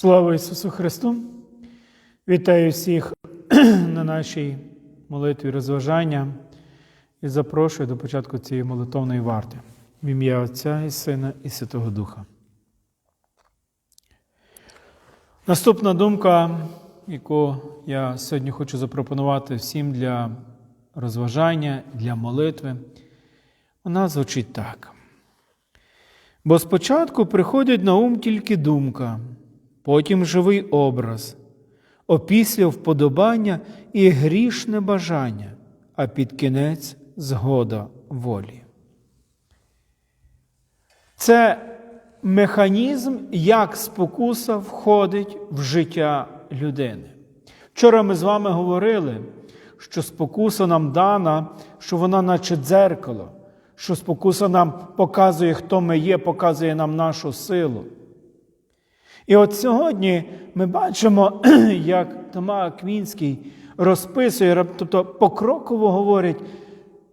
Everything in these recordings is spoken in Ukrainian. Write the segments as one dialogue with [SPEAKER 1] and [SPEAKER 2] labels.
[SPEAKER 1] Слава Ісусу Христу! Вітаю всіх на нашій молитві розважання і запрошую до початку цієї молитовної варти в ім'я Отця і Сина і Святого Духа. Наступна думка, яку я сьогодні хочу запропонувати всім для розважання, для молитви, вона звучить так. Бо спочатку приходить на ум тільки думка, потім живий образ, опісля вподобання і грішне бажання, а під кінець згода волі. Це механізм, як спокуса входить в життя людини. Вчора ми з вами говорили, що спокуса нам дана, що вона, наче дзеркало, що спокуса нам показує, хто ми є, показує нам нашу силу. І от сьогодні ми бачимо, як Тома Аквінський розписує, тобто покроково говорить,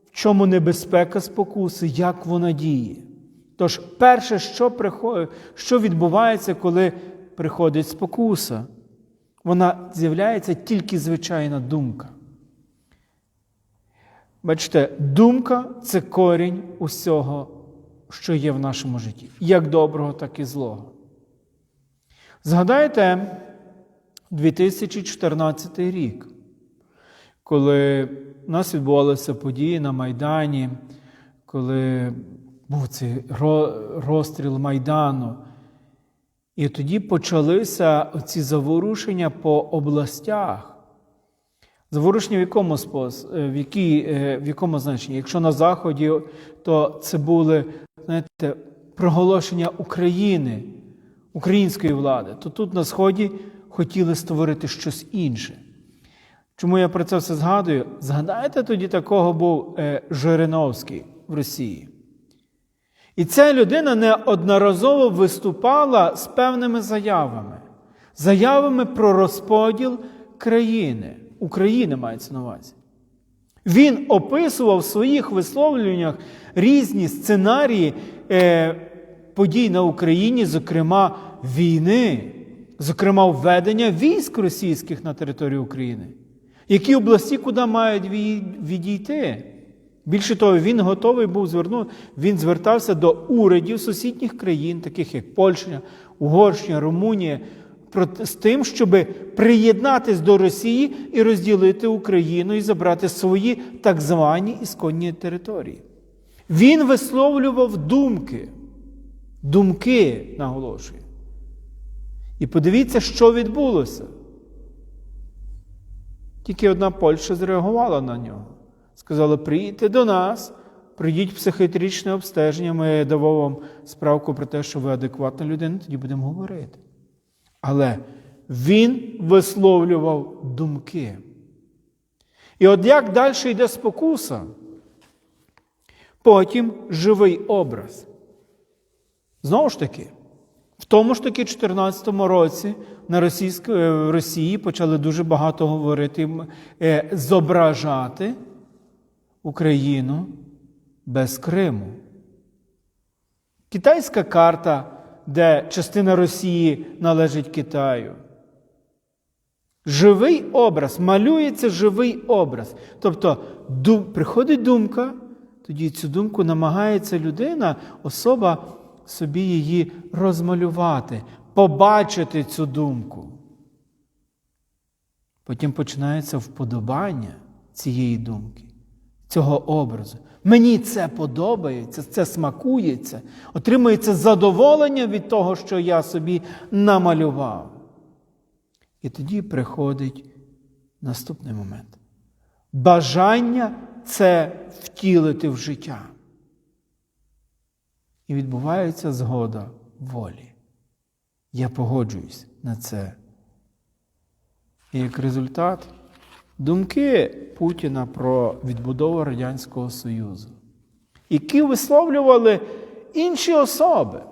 [SPEAKER 1] в чому небезпека спокуси, як вона діє. Тож, перше, що приходить, що відбувається, коли приходить спокуса, вона з'являється тільки звичайна думка. Бачите, думка це корінь усього, що є в нашому житті, як доброго, так і злого. Згадайте 2014 рік, коли у нас відбувалися події на Майдані, коли був цей розстріл Майдану. І тоді почалися ці заворушення по областях. Заворушення в якому в, якій... в якому значенні? Якщо на Заході, то це були знаєте, проголошення України, української влади, то тут на Сході хотіли створити щось інше. Чому я про це все згадую? Згадайте, тоді такого був Жириновський в Росії. І ця людина неодноразово виступала з певними заявами, заявами про розподіл країни. України мається на увазі. Він описував в своїх висловлюваннях різні сценарії е, подій на Україні, зокрема війни, зокрема введення військ російських на територію України. Які області куди мають відійти? Більше того, він готовий був звернути, він звертався до урядів сусідніх країн, таких як Польща, Угорщина, Румунія, з тим, щоб приєднатись до Росії і розділити Україну і забрати свої так звані ісконні території. Він висловлював думки, думки, наголошую. І подивіться, що відбулося. Тільки одна Польща зреагувала на нього. Сказали, приїдьте до нас, прийдіть психіатричне обстеження, ми дамо вам справку про те, що ви адекватна людина, тоді будемо говорити. Але він висловлював думки. І от як далі йде спокуса, потім живий образ. Знову ж таки, в тому ж таки 2014 році на російськ... в Росії почали дуже багато говорити, зображати Україну без Криму. Китайська карта де частина Росії належить Китаю. Живий образ, малюється живий образ. Тобто дум, приходить думка, тоді цю думку намагається людина, особа собі її розмалювати, побачити цю думку. Потім починається вподобання цієї думки, цього образу. Мені це подобається, це смакується, отримується задоволення від того, що я собі намалював. І тоді приходить наступний момент. Бажання це втілити в життя. І відбувається згода волі. Я погоджуюсь на це. І як результат. Думки Путіна про відбудову Радянського Союзу, які висловлювали інші особи.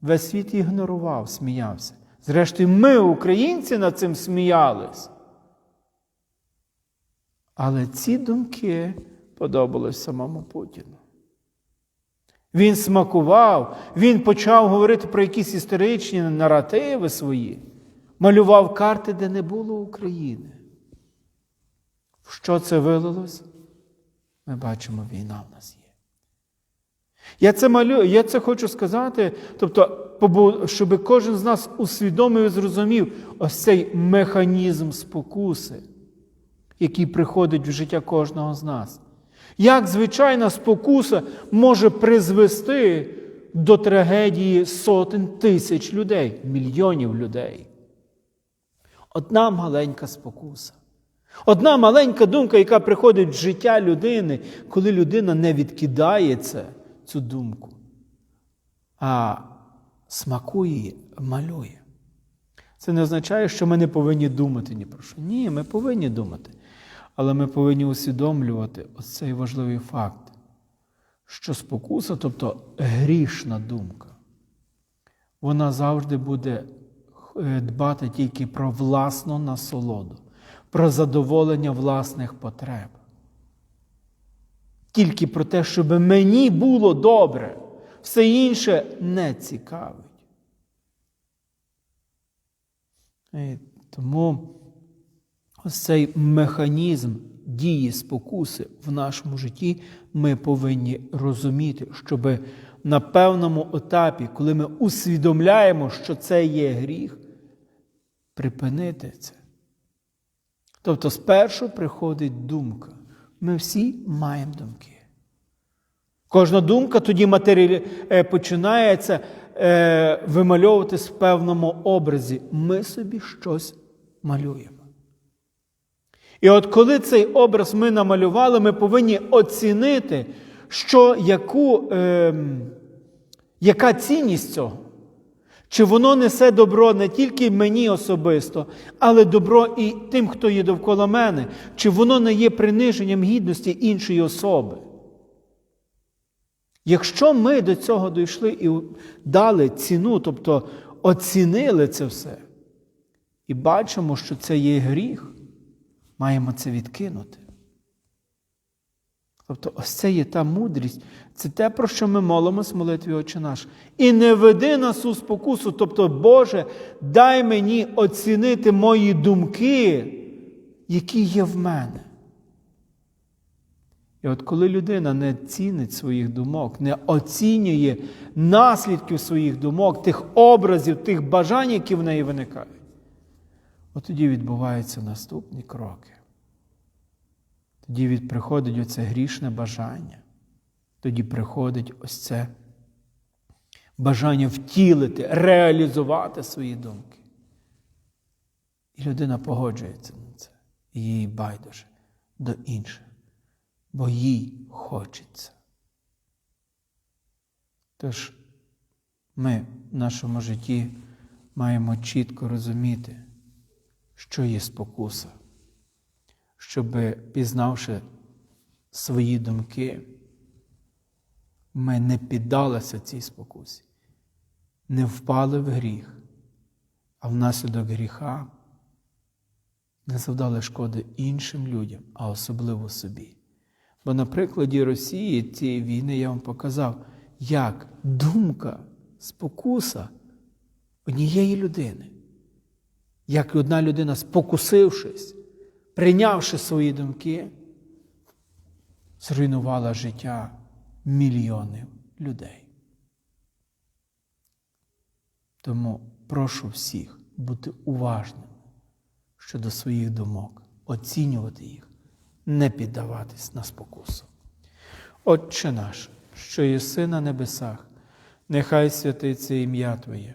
[SPEAKER 1] Весь світ ігнорував, сміявся. Зрештою, ми, українці, над цим сміялись. Але ці думки подобались самому Путіну. Він смакував, він почав говорити про якісь історичні наративи свої, малював карти, де не було України. Що це вилилось? Ми бачимо, війна в нас є. Я це малюю, я це хочу сказати, тобто, щоб кожен з нас усвідомив і зрозумів ось цей механізм спокуси, який приходить в життя кожного з нас. Як звичайна спокуса може призвести до трагедії сотень тисяч людей, мільйонів людей? Одна маленька спокуса. Одна маленька думка, яка приходить в життя людини, коли людина не відкидає це, цю думку, а смакує, малює. Це не означає, що ми не повинні думати ні про що. Ні, ми повинні думати. Але ми повинні усвідомлювати оцей важливий факт, що спокуса, тобто грішна думка, вона завжди буде е, дбати тільки про власну насолоду, про задоволення власних потреб. Тільки про те, щоб мені було добре, все інше не цікавить. І тому ось цей механізм дії спокуси в нашому житті ми повинні розуміти, щоб на певному етапі, коли ми усвідомляємо, що це є гріх, припинити це. Тобто спершу приходить думка. Ми всі маємо думки. Кожна думка тоді матері... починається е, вимальовуватись в певному образі. Ми собі щось малюємо. І от коли цей образ ми намалювали, ми повинні оцінити, що, яку, е, яка цінність цього. Чи воно несе добро не тільки мені особисто, але добро і тим, хто є довкола мене, чи воно не є приниженням гідності іншої особи? Якщо ми до цього дійшли і дали ціну, тобто оцінили це все, і бачимо, що це є гріх, маємо це відкинути. Тобто, ось це є та мудрість, це те, про що ми молимось в молитві Отче наш. І не веди нас у спокусу, тобто, Боже, дай мені оцінити мої думки, які є в мене. І от коли людина не цінить своїх думок, не оцінює наслідків своїх думок, тих образів, тих бажань, які в неї виникають, от тоді відбуваються наступні кроки. Тоді від приходить оце грішне бажання. Тоді приходить ось це бажання втілити, реалізувати свої думки. І людина погоджується на це. І їй байдуже до інших, бо їй хочеться. Тож ми в нашому житті маємо чітко розуміти, що є спокуса щоб, пізнавши свої думки, ми не піддалися цій спокусі, не впали в гріх, а внаслідок гріха не завдали шкоди іншим людям, а особливо собі. Бо на прикладі Росії цієї війни я вам показав, як думка, спокуса однієї людини, як одна людина, спокусившись, прийнявши свої думки, зруйнувала життя мільйонів людей. Тому прошу всіх бути уважними щодо своїх думок, оцінювати їх, не піддаватись на спокусу. Отче наш, що єси на небесах, нехай святиться ім'я Твоє,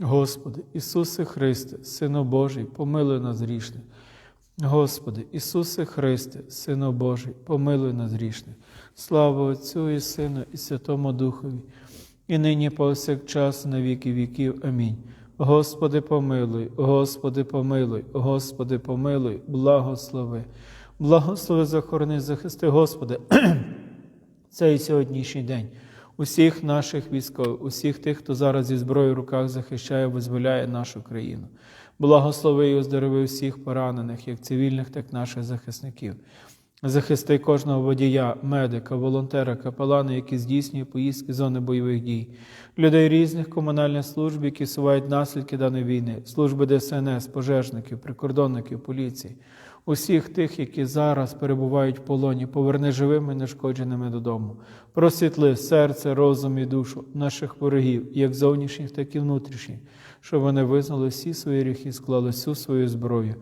[SPEAKER 1] Господи, Ісусе Христе, Сино Божий, помилуй нас грішних. Господи, Ісусе Христе, Сино Божий, помилуй нас грішних. Слава Отцю і Сину, і Святому Духові, і нині повсякчас на віки віків. Амінь. Господи, помилуй, Господи, помилуй, Господи, помилуй, благослови. Благослови, захорони, захисти, Господи, цей сьогоднішній день. Усіх наших військових, усіх тих, хто зараз зі зброєю в руках захищає, визволяє нашу країну. Благослови і оздорови всіх поранених, як цивільних, так і наших захисників. Захисти кожного водія, медика, волонтера, капелана, які здійснюють поїздки зони бойових дій, людей різних комунальних служб, які сувають наслідки даної війни, служби ДСНС, пожежників, прикордонників, поліції, усіх тих, які зараз перебувають в полоні, поверни живими нешкодженими додому. Просвітли серце, розум і душу наших ворогів, як зовнішніх, так і внутрішніх, щоб вони визнали всі свої гріхи, склали всю свою зброю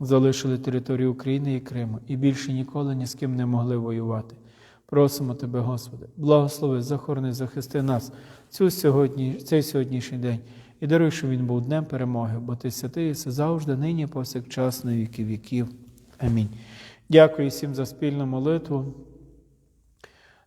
[SPEAKER 1] залишили територію України і Криму і більше ніколи ні з ким не могли воювати. Просимо Тебе, Господи, благослови, захорони, захисти нас цю сьогодні, цей сьогоднішній день і даруй, щоб він був днем перемоги, бо Ти святий, все завжди, нині, повсякчас, на віки віків. Амінь. Дякую всім за спільну молитву.